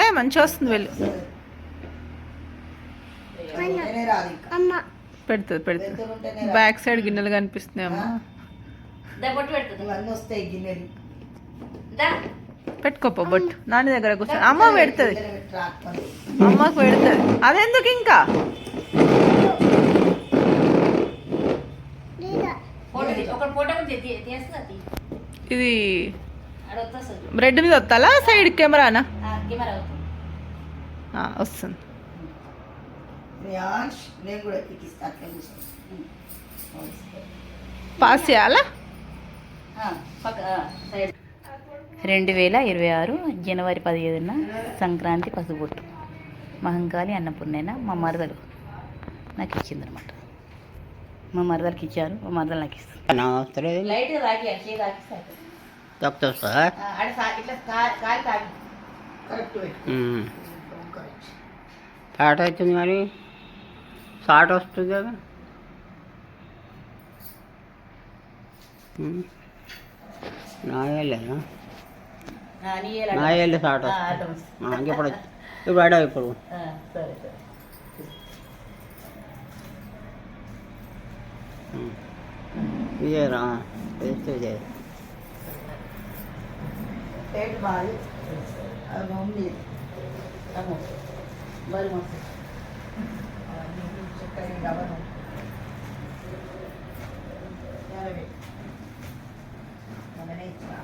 ఏ మంచిగా వస్తుంది వెళ్ళు. పెడుతుంది పెడుతుంది. బ్యాక్ సైడ్ గిన్నెలు కనిపిస్తున్నాయి అమ్మా. పెట్టుకోపో బొట్టు నాని దగ్గర కూర్చొని అమ్మ పెడుతుంది. అమ్మకు పెడుతుంది. అదెందుకు ఇంకా? ఇది బ్రెడ్ మీద వస్తాలా సైడ్ కెమెరానా? కెమెరా అవుతుంది ఆ, వస్తుంది. పాస్ చేయాలా? పక్క సైడ్. రెండు వేల ఇరవై ఆరు జనవరి పదిహేడున సంక్రాంతి పసుబొట్టు మహంకాళి అన్నపూర్ణైన మా మరదలు. నాకు ఇచ్చిందనమాట మా మరదలకి ఇచ్చారు. మా మరదలు నాకు కరెక్ట్ స్టార్ట్ అవుతుంది మరి. స్టార్ట్ వస్తుంది కదా. ఉమ్. నా ఏళ్ళేనా ఆ, నీ ఏలు నా అడ్డం. ఏళ్ళు స్టార్ట్ ఆ, వస్తుంది. ఆ, ఇప్పుడు ఇప్పుడు అడవ ఇప్పుడు. ఆ, సరే సరే. ये रहा Viera, कैसे गए एक बाल अब हम नहीं अब बाल मत। करेगा बाल मैंने इतना